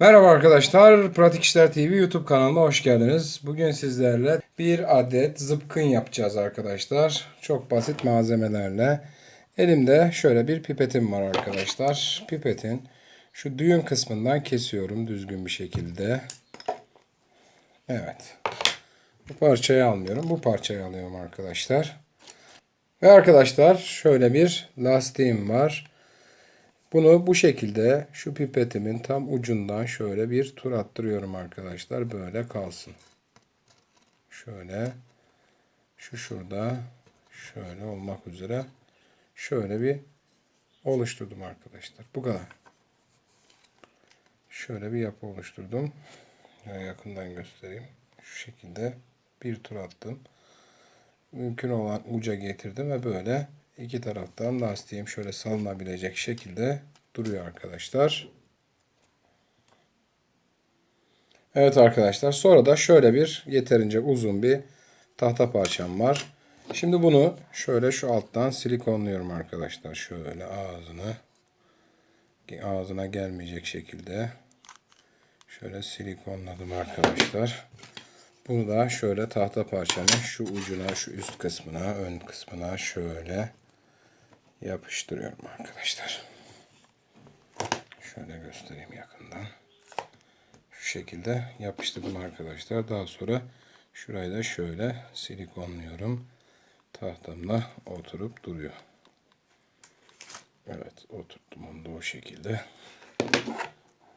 Merhaba arkadaşlar, Pratik İşler TV YouTube kanalıma hoş geldiniz. Bugün sizlerle bir adet zıpkın yapacağız arkadaşlar. Çok basit malzemelerle. Elimde şöyle bir pipetim var arkadaşlar. Pipetin şu düğüm kısmından kesiyorum düzgün bir şekilde. Evet. Bu parçayı almıyorum. Bu parçayı alıyorum arkadaşlar. Ve arkadaşlar şöyle bir lastiğim var. Bunu bu şekilde şu pipetimin tam ucundan şöyle bir tur attırıyorum arkadaşlar. Böyle kalsın. Şöyle şu şurada şöyle olmak üzere şöyle bir oluşturdum arkadaşlar. Bu kadar. Şöyle bir yapı oluşturdum. Yani yakından göstereyim. Şu şekilde bir tur attım. Mümkün olan uca getirdim ve böyle iki taraftan lastiğim şöyle salınabilecek şekilde duruyor arkadaşlar. Evet arkadaşlar sonra da şöyle bir yeterince uzun bir tahta parçam var. Şimdi bunu şöyle şu alttan silikonluyorum arkadaşlar. Şöyle ağzını ağzına gelmeyecek şekilde şöyle silikonladım arkadaşlar. Bunu da şöyle tahta parçanın şu ucuna, şu üst kısmına, ön kısmına şöyle yapıştırıyorum arkadaşlar. Şöyle göstereyim yakından. Şu şekilde yapıştırdım arkadaşlar. Daha sonra şurayı da şöyle silikonluyorum. Tahtamla oturup duruyor. Evet oturttum onu da o şekilde.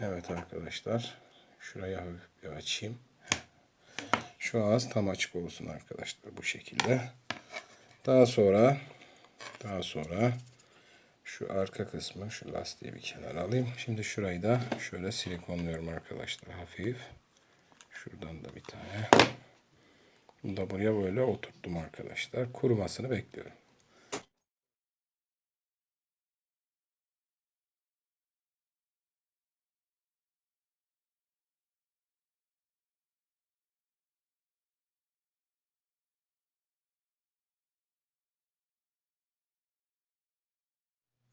Evet arkadaşlar. Şurayı hafif bir açayım. Şu ağız tam açık olsun arkadaşlar bu şekilde. Daha sonra daha sonra şu arka kısmı şu lastiği bir kenara alayım. Şimdi şurayı da şöyle silikonluyorum arkadaşlar hafif. Şuradan da bir tane. Bunu da buraya böyle oturttum arkadaşlar. Kurumasını bekliyorum.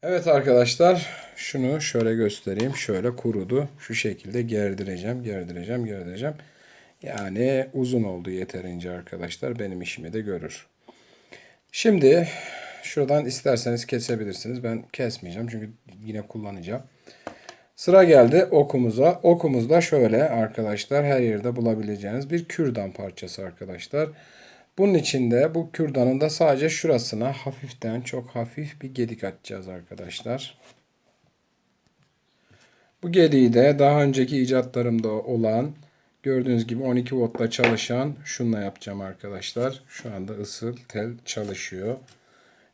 Evet arkadaşlar şunu şöyle göstereyim. Şöyle kurudu. Şu şekilde gerdireceğim, gerdireceğim, gerdireceğim. Yani uzun oldu yeterince arkadaşlar. Benim işimi de görür. Şimdi şuradan isterseniz kesebilirsiniz. Ben kesmeyeceğim çünkü yine kullanacağım. Sıra geldi okumuza. Okumuz da şöyle arkadaşlar her yerde bulabileceğiniz bir kürdan parçası arkadaşlar. Bunun içinde bu kürdanın da sadece şurasına hafiften çok hafif bir gedik atacağız arkadaşlar. Bu gediği de daha önceki icatlarımda olan gördüğünüz gibi 12 voltla çalışan şunla yapacağım arkadaşlar. Şu anda ısıl tel çalışıyor.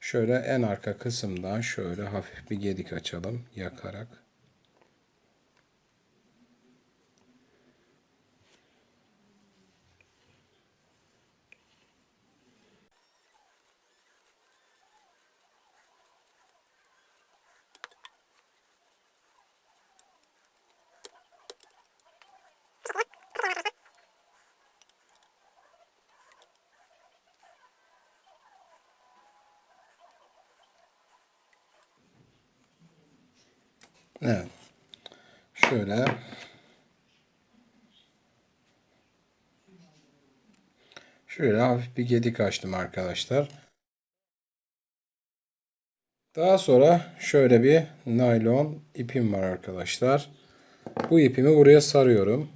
Şöyle en arka kısımdan şöyle hafif bir gedik açalım yakarak. Evet. Şöyle Şöyle hafif bir gedik açtım arkadaşlar. Daha sonra şöyle bir naylon ipim var arkadaşlar. Bu ipimi buraya sarıyorum.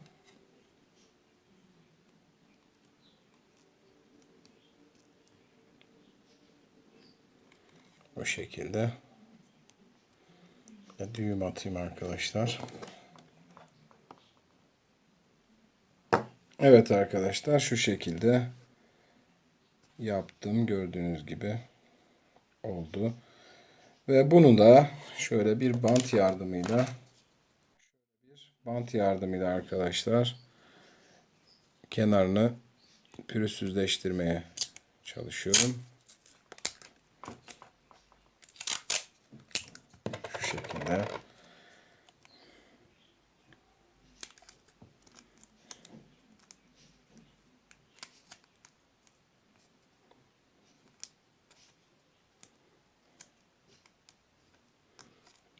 Bu şekilde. Düğüm atayım arkadaşlar. Evet arkadaşlar şu şekilde yaptım gördüğünüz gibi oldu. Ve bunu da şöyle bir bant yardımıyla bir bant yardımıyla arkadaşlar kenarını pürüzsüzleştirmeye çalışıyorum. şöyle.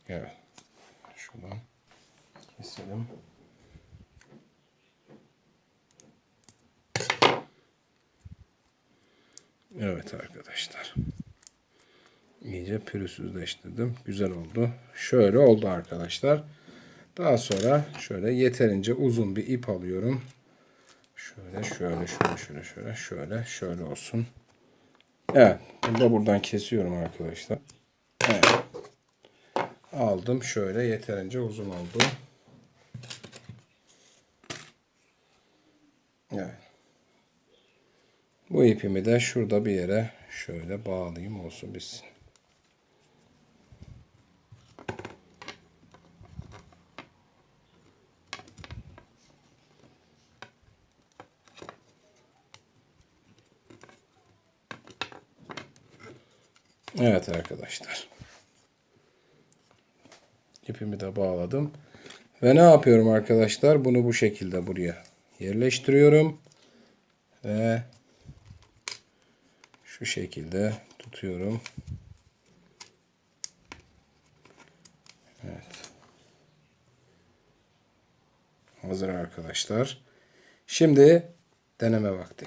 Evet. Şuradan keselim. Evet arkadaşlar. İyice pürüzsüzleştirdim. Güzel oldu. Şöyle oldu arkadaşlar. Daha sonra şöyle yeterince uzun bir ip alıyorum. Şöyle şöyle şöyle şöyle şöyle şöyle şöyle olsun. Evet. Bunu da buradan kesiyorum arkadaşlar. Evet. Aldım şöyle yeterince uzun oldu. Evet. Bu ipimi de şurada bir yere şöyle bağlayayım olsun bitsin. Evet arkadaşlar. İpimi de bağladım. Ve ne yapıyorum arkadaşlar? Bunu bu şekilde buraya yerleştiriyorum. Ve şu şekilde tutuyorum. Evet. Hazır arkadaşlar. Şimdi deneme vakti.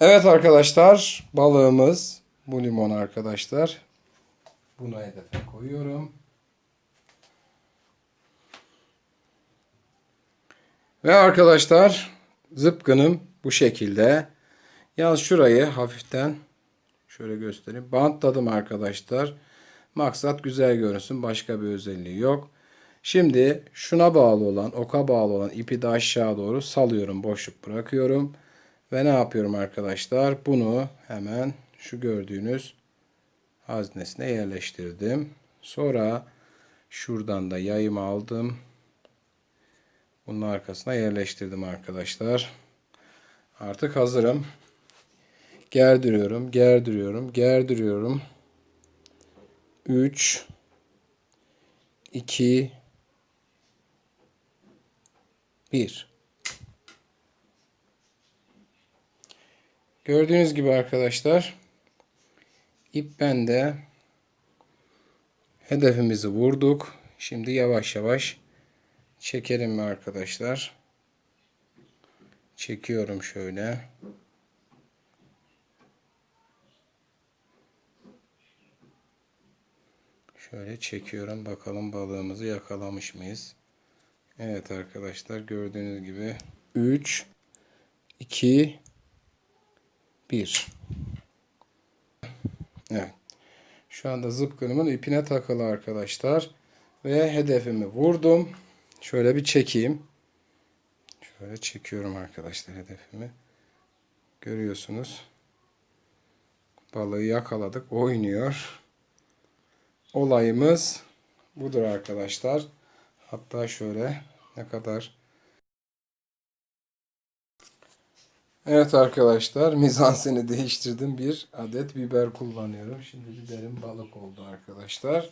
Evet arkadaşlar balığımız bu limon arkadaşlar. Bunu hedefe koyuyorum. Ve arkadaşlar zıpkınım bu şekilde. Yalnız şurayı hafiften şöyle göstereyim. Bantladım arkadaşlar. Maksat güzel görünsün. Başka bir özelliği yok. Şimdi şuna bağlı olan, oka bağlı olan ipi de aşağı doğru salıyorum. Boşluk bırakıyorum. Ve ne yapıyorum arkadaşlar? Bunu hemen şu gördüğünüz haznesine yerleştirdim. Sonra şuradan da yayımı aldım. Bunun arkasına yerleştirdim arkadaşlar. Artık hazırım. Gerdiriyorum, gerdiriyorum, gerdiriyorum. 3 2 1 Gördüğünüz gibi arkadaşlar ip bende hedefimizi vurduk. Şimdi yavaş yavaş çekelim mi arkadaşlar? Çekiyorum şöyle. Şöyle çekiyorum. Bakalım balığımızı yakalamış mıyız? Evet arkadaşlar gördüğünüz gibi 3 2 1 Evet. Şu anda zıpkınımın ipine takılı arkadaşlar. Ve hedefimi vurdum. Şöyle bir çekeyim. Şöyle çekiyorum arkadaşlar hedefimi. Görüyorsunuz. Balığı yakaladık. Oynuyor. Olayımız budur arkadaşlar. Hatta şöyle ne kadar Evet arkadaşlar mizanseni değiştirdim. Bir adet biber kullanıyorum. Şimdi biberim balık oldu arkadaşlar.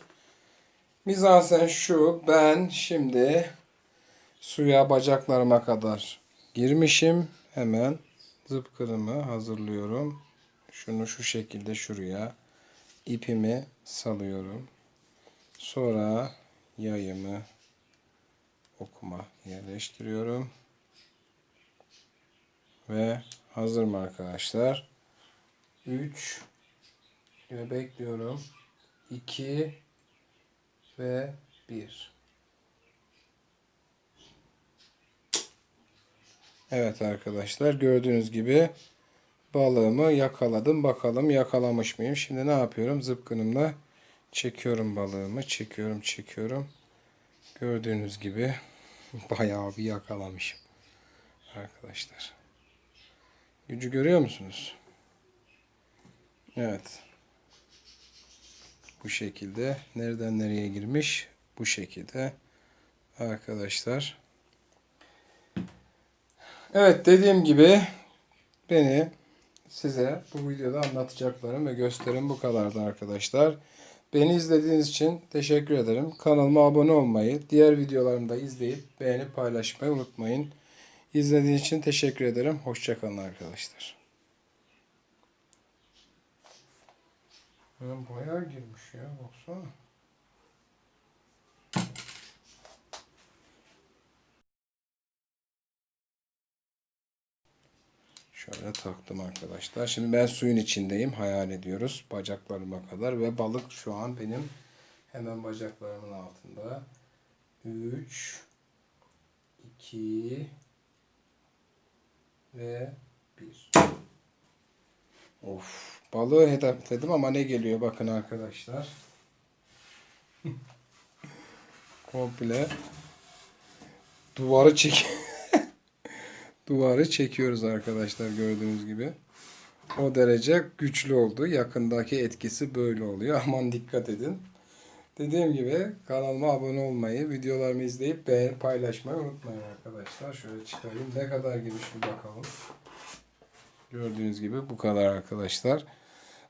Mizansen şu. Ben şimdi suya bacaklarıma kadar girmişim. Hemen zıpkırımı hazırlıyorum. Şunu şu şekilde şuraya ipimi salıyorum. Sonra yayımı okuma yerleştiriyorum. Ve hazır mı arkadaşlar? 3 ve bekliyorum. 2 ve 1. Evet arkadaşlar gördüğünüz gibi balığımı yakaladım. Bakalım yakalamış mıyım? Şimdi ne yapıyorum? Zıpkınımla çekiyorum balığımı. Çekiyorum çekiyorum. Gördüğünüz gibi bayağı bir yakalamışım. Arkadaşlar. Gücü görüyor musunuz? Evet. Bu şekilde. Nereden nereye girmiş? Bu şekilde. Arkadaşlar. Evet dediğim gibi beni size bu videoda anlatacaklarım ve gösterim bu kadardı arkadaşlar. Beni izlediğiniz için teşekkür ederim. Kanalıma abone olmayı, diğer videolarımı da izleyip beğenip paylaşmayı unutmayın. İzlediğiniz için teşekkür ederim. Hoşçakalın arkadaşlar. Bayağı girmiş ya baksana. Şöyle taktım arkadaşlar. Şimdi ben suyun içindeyim. Hayal ediyoruz. Bacaklarıma kadar. Ve balık şu an benim hemen bacaklarımın altında. 3 2 ve 1 Of. Balığı hedefledim ama ne geliyor bakın arkadaşlar. Komple duvarı çek duvarı çekiyoruz arkadaşlar gördüğünüz gibi. O derece güçlü oldu. Yakındaki etkisi böyle oluyor. Aman dikkat edin. Dediğim gibi kanalıma abone olmayı, videolarımı izleyip beğenip paylaşmayı unutmayın arkadaşlar. Şöyle çıkarayım. Ne kadar girmiş bir bakalım. Gördüğünüz gibi bu kadar arkadaşlar.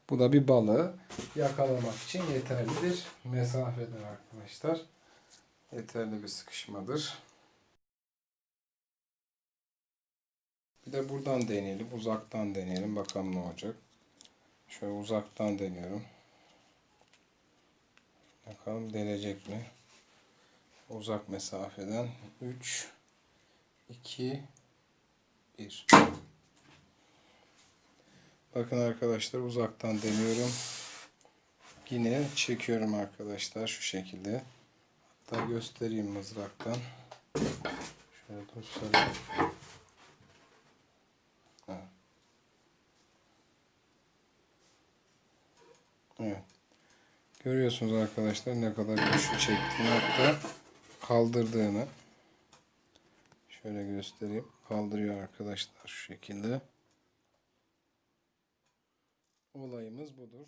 Bu da bir balığı yakalamak için yeterli bir mesafedir arkadaşlar. Yeterli bir sıkışmadır. Bir de buradan deneyelim. Uzaktan deneyelim. Bakalım ne olacak. Şöyle uzaktan deniyorum. Bakalım deneyecek mi? Uzak mesafeden 3 2 1 Bakın arkadaşlar uzaktan deniyorum. Yine çekiyorum arkadaşlar şu şekilde. Hatta göstereyim mızraktan. Şöyle. Ha. Evet. Görüyorsunuz arkadaşlar ne kadar güçlü çektiğini hatta kaldırdığını. Şöyle göstereyim. Kaldırıyor arkadaşlar şu şekilde. Olayımız budur.